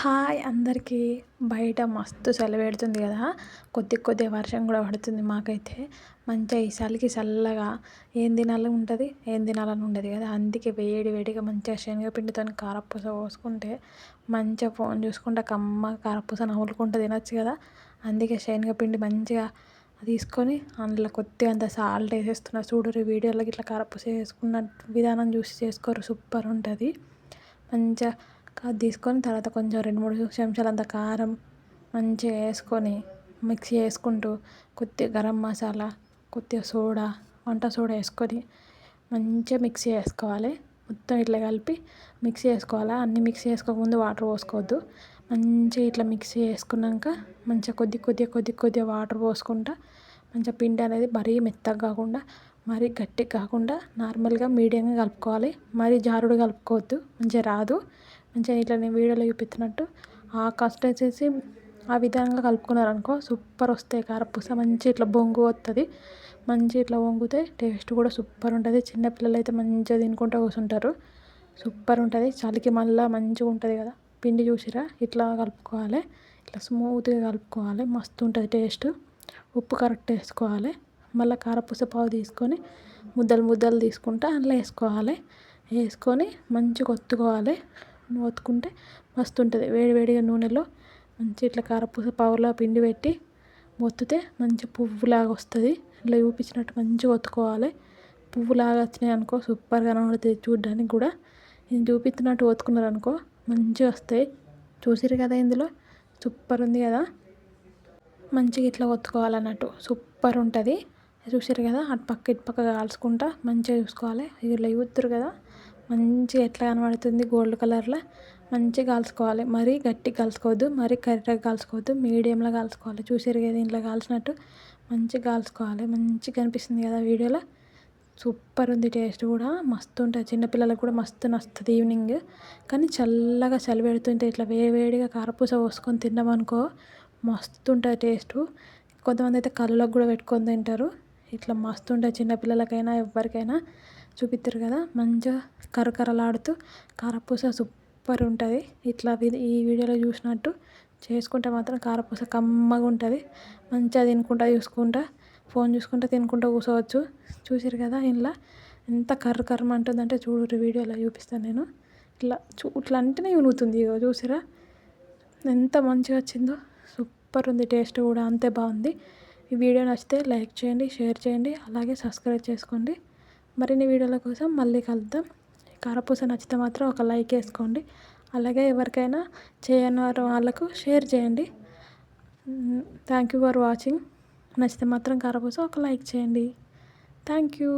Hi అందరికీ. బయట మస్తు చలి పెడుతుంది కదా. కొద్ది కొద్ది వర్షం కూడా పడుతుంది మాకైతే. మంచిగా ఈ చలికి చల్లగా ఏం తినాలని ఉంటుంది ఏం తినాలని ఉండదు కదా. అందుకే వేడి వేడిగా మంచిగా శనగపిండితో కారపూస పోసుకుంటే మంచిగా ఫోన్ చూసుకుంటే కమ్మ కారపూస నవ్వులుకుంటూ తినచ్చు కదా. అందుకే శనగపిండి మంచిగా తీసుకొని అందులో కొద్దిగా అంత సాల్ట్ వేసేస్తున్నా. చూడరు వీడియోలోకి ఇట్లా కారపూస వేసుకున్న విధానం చూసి చేసుకోరు. సూపర్ ఉంటుంది. మంచిగా కాదు తీసుకొని తర్వాత కొంచెం రెండు మూడు చెంచాలంత కారం మంచిగా వేసుకొని మిక్సీ చేసుకుంటూ కొద్దిగా గరం మసాలా కొద్దిగా సోడా వంట సోడా వేసుకొని మంచిగా మిక్సీ చేసుకోవాలి మొత్తం ఇట్లా కలిపి మిక్సీ వేసుకోవాలి? అన్ని మిక్సీ చేసుకోకముందు వాటర్ పోసుకోవద్దు. మంచిగా ఇట్లా మిక్సీ చేసుకున్నాక మంచిగా కొద్ది కొద్దిగా కొద్ది కొద్దిగా వాటర్ పోసుకుంటా మంచిగా పిండి అనేది మరీ మెత్తగా కాకుండా మరీ గట్టిగా కాకుండా నార్మల్గా మీడియంగా కలుపుకోవాలి. మరీ జారుడు కలుపుకోవద్దు. మంచిగా రాదు. మంచిగా ఇట్లా నేను వీడియోలో చూపిస్తున్నట్టు ఆ కన్సిస్టెన్సీ ఆ విధంగా కలుపుకున్నారనుకో సూపర్ వస్తాయి కారపూస. మంచి ఇట్లా బొంగు వస్తుంది మంచి ఇట్లా వంగితే టేస్ట్ కూడా సూపర్ ఉంటుంది. చిన్నపిల్లలు అయితే మంచిగా తినుకుంటూ కూర్చుంటారు. సూపర్ ఉంటుంది. చలికి మళ్ళీ మంచిగా ఉంటుంది కదా. పిండి చూసిరా? ఇట్లా కలుపుకోవాలి. ఇట్లా స్మూత్గా కలుపుకోవాలి. మస్తు ఉంటుంది టేస్ట్. ఉప్పు కరెక్ట్ వేసుకోవాలి. మళ్ళీ కారపూస పావు తీసుకొని ముద్దలు ముద్దలు తీసుకుంటా అందులో వేసుకోవాలి. వేసుకొని మంచిగా ఒత్తుకోవాలి. ఒత్తుకుంటే మస్తు ఉంటుంది వేడి వేడిగా నూనెలో మంచి ఇట్లా కారపూస పావులా పిండి పెట్టి ఒత్తితే మంచి పువ్వులాగా వస్తుంది. ఇట్లా చూపించినట్టు మంచిగా ఒత్తుకోవాలి. పువ్వులాగా వచ్చినాయి అనుకో సూపర్గా కనబడుతుంది చూడడానికి కూడా. నేను చూపిస్తున్నట్టు ఒత్తుకున్నారు అనుకో మంచిగా వస్తాయి. చూసిరు కదా ఇందులో? సూపర్ ఉంది కదా? మంచిగా ఇట్లా ఒత్తుకోవాలన్నట్టు సూపర్ ఉంటుంది. చూసారు కదా? అటు పక్క ఇటు పక్క కాల్చుకుంటా మంచిగా చూసుకోవాలి. ఇట్లా చూస్తారు కదా? మంచిగా ఎట్లా కనబడుతుంది గోల్డ్ కలర్లో? మంచిగా కాల్చుకోవాలి. మరీ గట్టిగా కాల్చుకోవద్దు మరీ కర్రెగా కాల్చుకోవద్దు. మీడియంలో కాల్చుకోవాలి. చూసారు కదా ఇంట్లో కాల్చినట్టు. మంచిగా కాల్చుకోవాలి. మంచిగా కనిపిస్తుంది కదా వీడియోలో. సూపర్ ఉంది టేస్ట్ కూడా. మస్తు ఉంటుంది చిన్నపిల్లలకు కూడా మస్తు నచ్చుతుంది ఈవినింగ్. కానీ చల్లగా చలి పెడుతుంటే ఇట్లా వేడివేడిగా కారపూస పోసుకొని తిన్నామనుకో మస్తు ఉంటుంది టేస్ట్. కొంతమంది అయితే కళ్ళకు కూడా పెట్టుకొని తింటారు. ఇట్లా మస్తు ఉంటుంది చిన్నపిల్లలకైనా ఎవరికైనా చూపిస్తారు కదా. మంచిగా కరకరలాడుతూ కారపూస సూపర్ ఉంటుంది. ఇట్లా ఈ వీడియోలో చూసినట్టు చేసుకుంటే మాత్రం కారపూస కమ్మగా ఉంటుంది. మంచిగా తినుకుంటా చూసుకుంటా ఫోన్ చూసుకుంటా తినుకుంటా కూర్చోవచ్చు. చూసారు కదా ఇంట్లో? ఎంత కర్ర అంటుందంటే చూడు వీడియోలో చూపిస్తాను నేను. ఇట్లా చూ ఇట్లా అంటేనే ఉనుగుతుంది ఇగో చూసారా ఎంత మంచిగా వచ్చిందో. సూపర్ ఉంది టేస్ట్ కూడా అంతే బాగుంది. ఈ వీడియో నచ్చితే లైక్ చేయండి షేర్ చేయండి అలాగే సబ్స్క్రైబ్ చేసుకోండి. మరిన్ని వీడియోల కోసం మళ్ళీ కలుద్దాం. కారపూస నచ్చితే మాత్రం ఒక లైక్ వేసుకోండి. అలాగే ఎవరికైనా చేయని వారు వాళ్ళకు షేర్ చేయండి. థ్యాంక్ యూ ఫర్ వాచింగ్ నచ్చితే మాత్రం కారపూస ఒక లైక్ చేయండి. Thank you